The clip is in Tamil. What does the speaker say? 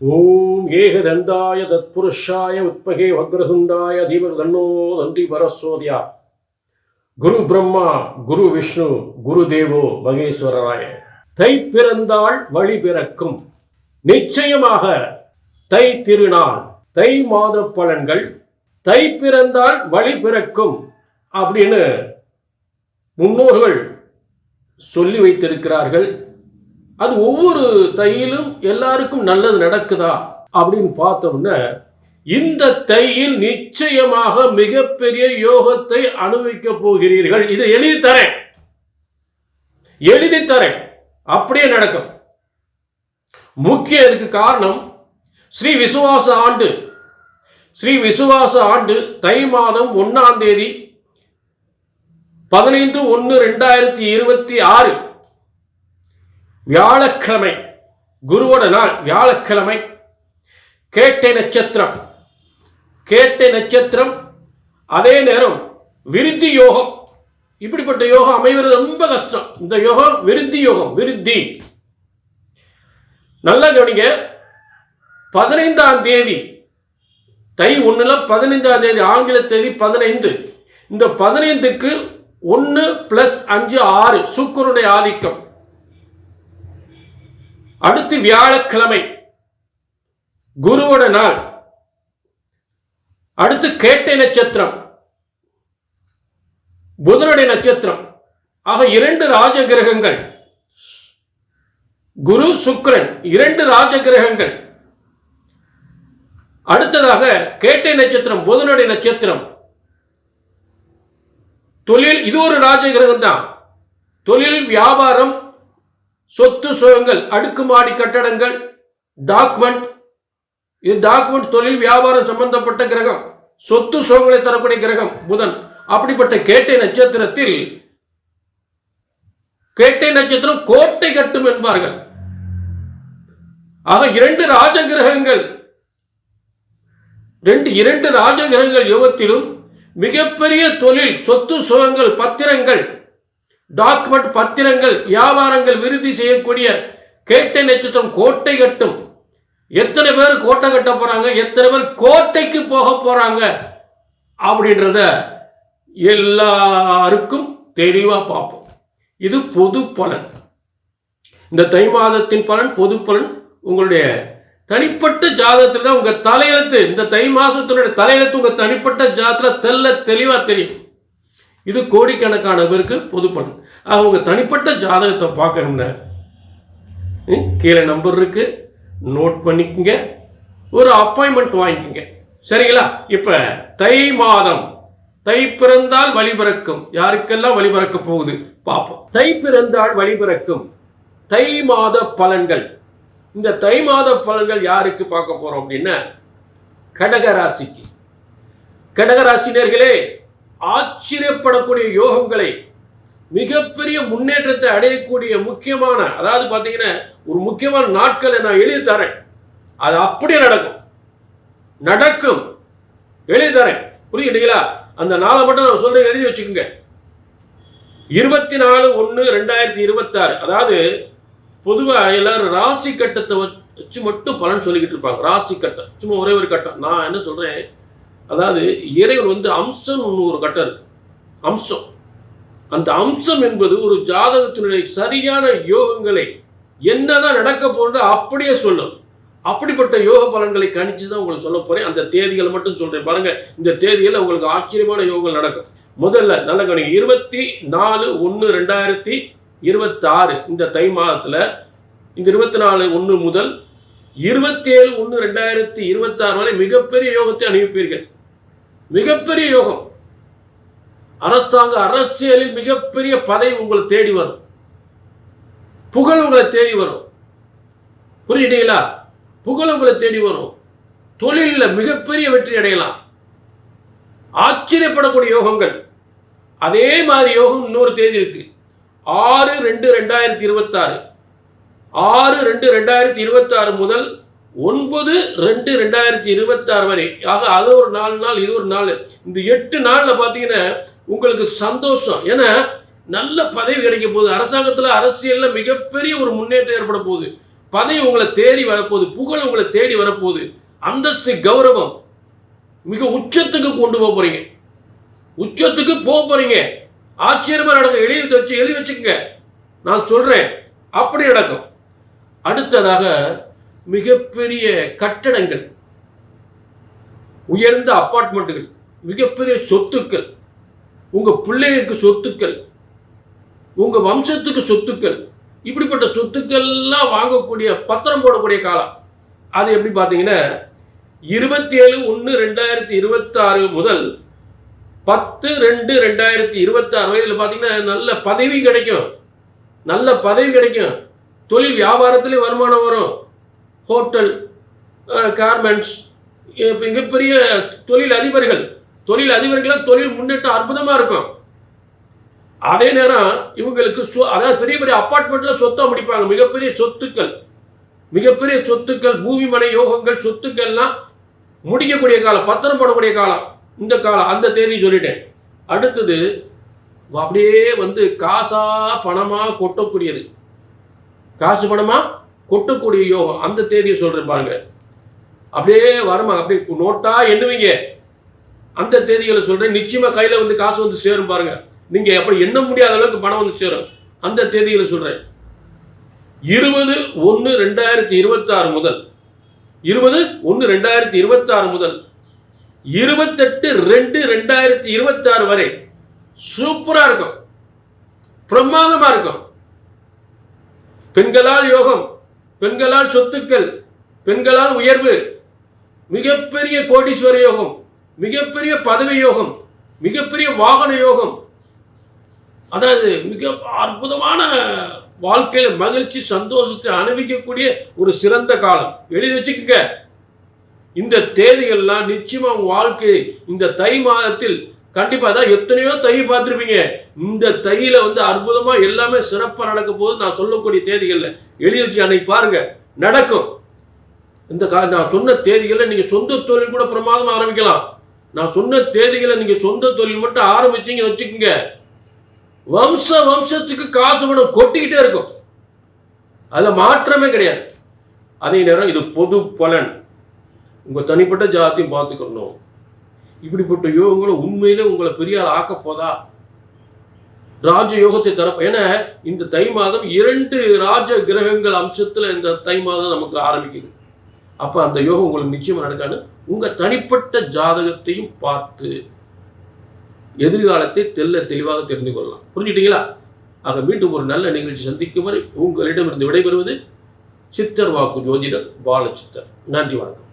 ஓம் ஏகதண்டாய தத்புருஷாய உத்பகே வக்ரதுண்டாய தீமர் தன்னோ தந்தி பரஸ்வதியா. குரு பிரம்மா குரு விஷ்ணு குரு தேவோ மகேஸ்வரராய. தை பிறந்தாள் வழி பிறக்கும். நிச்சயமாக தை திருநாள் தை மாத பலன்கள் தை பிறந்தால் வழி பிறக்கும் அப்படின்னு முன்னோர்கள் சொல்லி வைத்திருக்கிறார்கள். அது ஒவ்வொரு தையிலும் எல்லாருக்கும் நல்லது நடக்குதா அப்படின்னு பார்த்தோம்னா இந்த தையில் நிச்சயமாக மிகப்பெரிய யோகத்தை அனுபவிக்க போகிறீர்கள். இதை எழுதி தரேன். எழுதி தரேன். அப்படியே நடக்கும். முக்கிய இதுக்கு காரணம் ஸ்ரீ விசுவாச ஆண்டு. ஸ்ரீ விசுவாச ஆண்டு தை மாதம் ஒன்னாம் தேதி பதினைந்து ஒன்று ரெண்டாயிரத்தி இருபத்தி ஆறு. வியாழக்கிழமை குருவோட நாள் வியாழக்கிழமை கேட்டை நட்சத்திரம். கேட்டை நட்சத்திரம் அதே நேரம் விருத்தி யோகம். இப்படிப்பட்ட யோகம் அமைவது ரொம்ப கஷ்டம். இந்த யோகம் விருத்தி யோகம் விருத்தி. நல்லா கவனிங்க பதினைந்தாம் தேதி தை ஒன்றில் பதினைந்தாம் தேதி ஆங்கில தேதி பதினைந்து. இந்த பதினைந்துக்கு ஒன்று ப்ளஸ் அஞ்சு ஆறு சுக்கரனுடைய ஆதிக்கம். அடுத்து வியாழக்கிழமை குருவோட நாள். அடுத்து கேட்டை நட்சத்திரம் புதனுடைய நட்சத்திரம். ஆக இரண்டு ராஜ கிரகங்கள் குரு சுக்ரன் இரண்டு ராஜ கிரகங்கள் அடுத்ததாக கேட்டை நட்சத்திரம் புதனுடைய நட்சத்திரம். தொழில் இது ஒரு ராஜ கிரகம் தான் தொழில் வியாபாரம் சொத்து சுகங்கள் அடுக்குமாடி கட்டடங்கள் டாக்குமெண்ட் இது டாக்குமெண்ட் தொழில் வியாபாரம் சம்பந்தப்பட்ட கிரகம். சொத்து சுகங்களை தரக்கூடிய கிரகம் புதன். அப்படிப்பட்ட கேட்டை நட்சத்திரத்தில் கேட்டை நட்சத்திரம் கோட்டை கட்டும் என்பார்கள். ஆக இரண்டு ராஜ கிரகங்கள் ரெண்டு இரண்டு ராஜ கிரகங்கள் யுகத்திலும் மிகப்பெரிய தொழில் சொத்து சுகங்கள் பத்திரங்கள் டாக்குமெண்ட் பத்திரங்கள் வியாபாரங்கள் விருத்தி செய்யக்கூடிய கேட்டை நட்சத்திரம் கோட்டை கட்டும். எத்தனை பேர் கோட்டை கட்ட போறாங்க? எத்தனை பேர் கோட்டைக்கு போக போறாங்க? அப்படின்றத எல்லாருக்கும் தெளிவாக பார்ப்போம். இது பொது பலன். இந்த தை மாதத்தின் பலன் பொது பலன் உங்களுடைய தனிப்பட்ட ஜாதகத்தில் தான் உங்கள் தலையெழுத்து இந்த தை மாதத்தினுடைய தலையெழுத்து உங்கள் தனிப்பட்ட ஜாதத்தில் தெல்ல தெளிவாக தெரியும். இது கோடிக்கணக்கான பேருக்கு பொது பலன் தனிப்பட்ட ஜாதகத்தை பார்க்கணும்னா ம், கீழே நம்பர் இருக்கு. நோட் பண்ணிக்கங்க. ஒரு அப்பாயின்மெண்ட் வாங்கிக்கங்க. சரிங்களா? இப்ப தை மாதம். தை பிறந்தால் வழிபிறக்கும் யாருக்கெல்லாம் வழிபிறக்க போகுது? பார்ப்போம். தை பிறந்தால் வழிபிறக்கும் தை மாத பலன்கள். இந்த தை மாத பலன்கள் யாருக்கு பார்க்க போறோம் அப்படின்னா கடகராசிக்கு. ராசிக்கு கடக ஆச்சரியப்படக்கூடிய யோகங்களை மிகப்பெரிய முன்னேற்றத்தை அடையக்கூடிய முக்கியமான அதாவது பார்த்தீங்கன்னா ஒரு முக்கியமான நாட்களை நான் எழுதி தரேன். அது அப்படியே நடக்கும். நடக்கும். எழுதி தரேன். புரியுதுங்களா? அந்த நாளை மட்டும் நான் சொல்றேன் எழுதி வச்சுக்கோங்க. இருபத்தி நாலு ஒன்று ரெண்டாயிரத்தி இருபத்தாறு. அதாவது பொதுவாக எல்லாரும் ராசி கட்டத்தை வச்சு மட்டும் பலன் சொல்லிக்கிட்டு இருப்பாங்க. ராசி கட்டம். சும்மா ஒரே ஒரு கட்டம். நான் என்ன சொல்றேன்? அதாவது இறைவன் வந்து அம்சம் ஒரு கட்டம் இருக்கு. அம்சம். அந்த அம்சம் என்பது ஒரு ஜாதகத்தினுடைய சரியான யோகங்களை என்னதான் நடக்க போன்ற அப்படியே சொல்லும். அப்படிப்பட்ட யோக பலன்களை கணிச்சு தான் உங்களுக்கு சொல்ல போறேன். அந்த தேதிகளை மட்டும் சொல்றேன். பாருங்க இந்த தேதியில் உங்களுக்கு ஆச்சரியமான யோகங்கள் நடக்கும். முதல்ல நல்ல கவனிங்க. இருபத்தி நாலு ஒன்று ரெண்டாயிரத்தி இருபத்தாறு இந்த தை மாதத்தில் இந்த இருபத்தி நாலு ஒன்று முதல் இருபத்தி ஏழு ஒன்று ரெண்டாயிரத்தி இருபத்தாறு வரை மிகப்பெரிய யோகத்தை அனுப்பிப்பீர்கள் மிகப்பெரிய யோகம். அரசாங்க அரசியலில் மிகப்பெரிய பதவி உங்களை தேடி வரும். புகழ் உங்களை தேடி வரும். புரியுதுங்களா? புகழ் உங்களை தேடி வரும். தொழிலில் மிகப்பெரிய வெற்றி அடையலாம். ஆச்சரியப்படக்கூடிய யோகங்கள். அதே மாதிரி யோகம் இன்னொரு தேதி இருக்கு. ஆறு ரெண்டு ரெண்டாயிரத்தி இருபத்தாறு. ஆறு ரெண்டு ரெண்டாயிரத்தி இருபத்தாறு முதல் ஒன்பது ரெண்டு ரெண்டாயிரத்தி இருபத்தாறு வரை. ஆக அது ஒரு நாலு நாள் இது ஒரு நாள் இந்த எட்டு நாளில் பார்த்தீங்கன்னா உங்களுக்கு சந்தோஷம். ஏன்னா நல்ல பதவி கிடைக்க போகுது. அரசாங்கத்தில் அரசியலில் மிகப்பெரிய ஒரு முன்னேற்றம் ஏற்பட போகுது. பதவி உங்களை தேடி வரப்போகுது புகழ் உங்களை தேடி வரப்போகுது அந்தஸ்து கௌரவம் மிக உச்சத்துக்கு கொண்டு போக போறீங்க. உச்சத்துக்கு போக போறீங்க. ஆச்சரியமா நடக்கும். எழுதி வச்சு எழுதி வச்சுக்கோங்க. நான் சொல்றேன். அப்படி நடக்கும். அடுத்ததாக மிகப்பெரிய கட்டடங்கள் உயர்ந்த அப்பார்ட்மெண்ட்டுகள் மிகப்பெரிய சொத்துக்கள் உங்கள் பிள்ளைகளுக்கு சொத்துக்கள் உங்கள் வம்சத்துக்கு சொத்துக்கள் இப்படிப்பட்ட சொத்துக்கள்லாம் வாங்கக்கூடிய பத்திரம் போடக்கூடிய காலம். அது எப்படி பார்த்தீங்கன்னா இருபத்தி ஏழு ஒன்று ரெண்டாயிரத்தி இருபத்தாறு முதல் பத்து ரெண்டு ரெண்டாயிரத்தி இருபத்தாறு வயதில் பார்த்தீங்கன்னா நல்ல பதவி கிடைக்கும். நல்ல பதவி கிடைக்கும். தொழில் வியாபாரத்துலேயும் வருமானம் வரும். ஹோட்டல் கார்மெண்ட்ஸ் மிகப்பெரிய தொழில் அதிபர்கள் தொழில் அதிபர்களாக தொழில் முன்னேற்றம் அற்புதமாக இருக்கும். அதே நேரம் இவங்களுக்கு சொ- அதாவது பெரிய பெரிய அப்பார்ட்மெண்ட்டில் சொத்தம் முடிப்பாங்க. மிகப்பெரிய சொத்துக்கள் மிகப்பெரிய சொத்துக்கள் பூமி மனை யோகங்கள் சொத்துக்கள்லாம் முடிக்கக்கூடிய காலம் பத்திரம் போடக்கூடிய காலம் இந்த காலம் அந்த தேதி சொல்லிட்டேன். அடுத்தது அப்படியே வந்து காசா பணமாக கொட்டக்கூடியது. காசு பணமாக கொட்டக்கூடிய யோகம் அந்த தேதியை சொல்றேன் பாருங்க. அப்படியே வருமா அப்படியே நோட்டா எண்ணுவீங்க. அந்த தேதிகளை சொல்றேன். நிச்சயமா கையில வந்து காசு வந்து சேரும் பாருங்க. நீங்க அப்படி எண்ண முடியாத அளவுக்கு பணம் வந்து சேரும். அந்த தேதிகளை சொல்றேன். இருபது ஒன்று ரெண்டாயிரத்தி இருபத்தாறு முதல். இருபது ஒன்று ரெண்டாயிரத்தி இருபத்தாறு முதல். இருபத்தெட்டு ரெண்டு ரெண்டாயிரத்தி இருபத்தாறு வரை. சூப்பரா இருக்கும். பிரமாதமா இருக்கும். பெண்களால் யோகம். பெண்களால் சொத்துக்கள் பெண்களால் உயர்வு மிகப்பெரிய கோடீஸ்வர யோகம் மிகப்பெரிய பதவி யோகம் மிகப்பெரிய வாகன யோகம். அதாவது மிக அற்புதமான வாழ்க்கையில் மகிழ்ச்சி சந்தோஷத்தை அனுபவிக்கக்கூடிய ஒரு சிறந்த காலம். எழுதி வச்சுக்கோங்க. இந்த தேதிகள்லாம் நிச்சயமா வாழ்க்கை இந்த தை மாதத்தில் கண்டிப்பா அதான் எத்தனையோ தை பார்த்துருப்பீங்க. இந்த தையில வந்து அற்புதமா எல்லாமே சிறப்பா நடக்க போது நான் சொல்லக்கூடிய தேதிகள்ல. எழுதி அன்னைக்கு பாருங்க நடக்கும். இந்த கா நான் சொன்ன தேதிகளில் நீங்க சொந்த தொழில் கூட பிரமாதமா ஆரம்பிக்கலாம். நான் சொன்ன தேதிகளை நீங்க சொந்த தொழில் மட்டும் ஆரம்பிச்சீங்க வச்சுக்கோங்க. வம்ச வம்சத்துக்கு காசு பணம் கொட்டிக்கிட்டே இருக்கும். அதுல மாற்றமே கிடையாது. அதே நேரம் இது பொது பலன். உங்க தனிப்பட்ட ஜாத்தியும் பார்த்துக்கணும். இப்படிப்பட்ட யோகங்களும் உண்மையிலே உங்களை பெரியார் ஆள் ஆக்க போதா? ராஜ யோகத்தை தர ஏன்னா இந்த தை மாதம் இரண்டு ராஜ கிரகங்கள் அம்சத்துல இந்த தை மாதம் நமக்கு ஆரம்பிக்குது. அப்ப அந்த யோகம் உங்களுக்கு நிச்சயமா நடக்காது உங்க தனிப்பட்ட ஜாதகத்தையும் பார்த்து எதிர்காலத்தை தெல்ல தெளிவாக தெரிந்து கொள்ளலாம். புரிஞ்சுட்டீங்களா ஆக மீண்டும் ஒரு நல்ல நிகழ்ச்சி சந்திக்கும் வரை உங்களிடமிருந்து விடைபெறுவது சித்தர் வாக்கு ஜோதிடர் பாலச்சித்தர். நன்றி வணக்கம்.